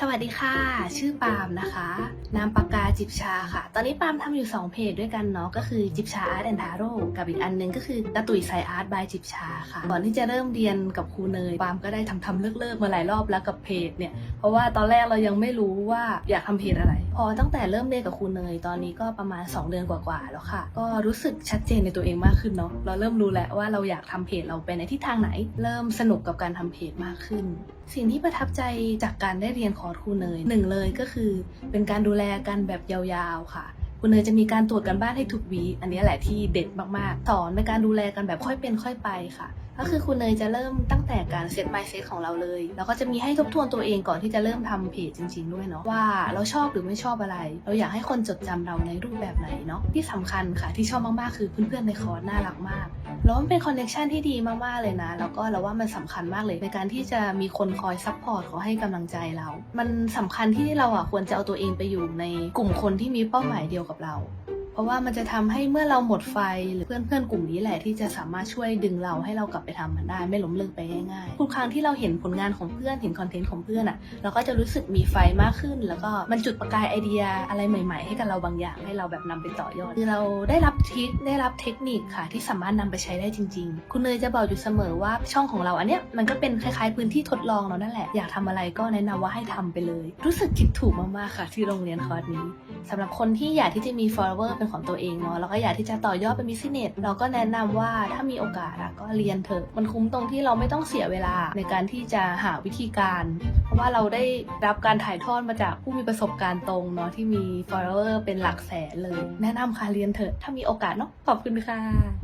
สวัสดีค่ะ ชื่อปาล์มนะคะนามปากกาจิบชาค่ะ ตอนนี้ปาล์มทำอยู่ 2 เพจด้วยกันเนาะก็คือจิบชาอาร์ตแอนทาโร่กับอีกอันหนึงก็คือตะตุยไซอาร์ตบายจิบชาค่ะก่อนที่จะเริ่มเรียนกับครูเนยปาล์มก็ได้ทำทำเลิกเลิกๆมาหลายรอบแล้วกับเพจเนี่ยเพราะว่าตอนแรกเรายังไม่รู้ว่าอยากทำเพจอะไร พอตั้งแต่เริ่มเรียนกับครูเนยตอนนี้ก็ประมาณ 2 เดือนกว่าๆแล้วค่ะ ก็รู้สึกชัดเจนในตัวเองมากขึ้นเนาะเราเริ่มรู้แล้วว่าเราอยากทำเพจเราไปในทิศทางไหน เริ่มสนุกกับการทำเพจมากขึ้น สิ่งที่ประทับใจจากการได้เรียนอร์สครูเนยหนึ่งเลยก็คือเป็นการดูแลกันแบบยาวๆค่ะคุณเนยจะมีการตรวจกันบ้านให้ทุกวี อันนี้แหละที่เด็ดมากๆ สอนในการดูแลกันแบบค่อยเป็นค่อยไปค่ะ ก็คือคุณเนยจะเริ่มตั้งแต่การเซต mindset ของเราเลย แล้วก็จะมีให้ทบทวนตัวเองก่อนที่จะเริ่มทำเพจจริง ๆ ด้วยเนาะว่าเราชอบหรือไม่ชอบอะไร เราอยากให้คนจดจำเราในรูปแบบไหนเนาะที่สำคัญค่ะที่ชอบมากๆคือเพื่อนๆในคอร์สน่ารักมากแล้วมันเป็นคอนเนคชันที่ดีมากๆเลยนะ แล้วก็เราว่ามันสำคัญมากเลยในการที่จะมีคนคอยซัพพอร์ตขอให้กำลังใจเรา มันสำคัญที่เราอะควรจะเอาตัวเองไปอยู่ในกลุ่มคนที่มีเป้าหมายเดียวกับเรา เพราะว่ามันจะทำให้เมื่อเราหมดไฟหรือเพื่อนๆกลุ่มนี้แหละที่จะสามารถช่วยดึงเราให้เรากลับไปทำมันได้ ไม่ล้มเลิกไปง่ายๆทุกครั้งที่เราเห็นผลงานของเพื่อนเห็นคอนเทนต์ของเพื่อนอะเราก็จะรู้สึกมีไฟมากขึ้น แล้วก็มันจุดประกายไอเดียอะไรใหม่ ๆ ให้กับเราบางอย่างให้เราแบบนำไปต่อยอดคือเราได้รับทริคได้รับเทคนิคค่ะ ที่สามารถนำไปใช้ได้จริง ๆ คุณเนยจะบอกอยู่เสมอว่าช่องของเราอันเนี้ยมันก็เป็นคล้ายๆพื้นที่ทดลองเรานั่นแหละอยากทำอะไรก็แนะนำว่าให้ทำไปเลย รู้สึกคิดถูกมากๆค่ะ ที่โรงเรียนคอร์สนี้สำหรับคนที่อยากที่จะมี follower เป็นของตัวเองเนาะแล้วก็อยากที่จะต่อยอดเป็นบิสเนสเราก็แนะนำว่าถ้ามีโอกาสอะก็เรียนเถอะมันคุ้มตรงที่เราไม่ต้องเสียเวลาในการที่จะหาวิธีการ เพราะว่าเราได้รับการถ่ายทอดมาจากผู้มีประสบการณ์ตรงเนาะที่มี follower เป็นหลักแสนเลย แนะนำค่ะเรียนเถอะถ้ามีโอกาสเนาะขอบคุณค่ะ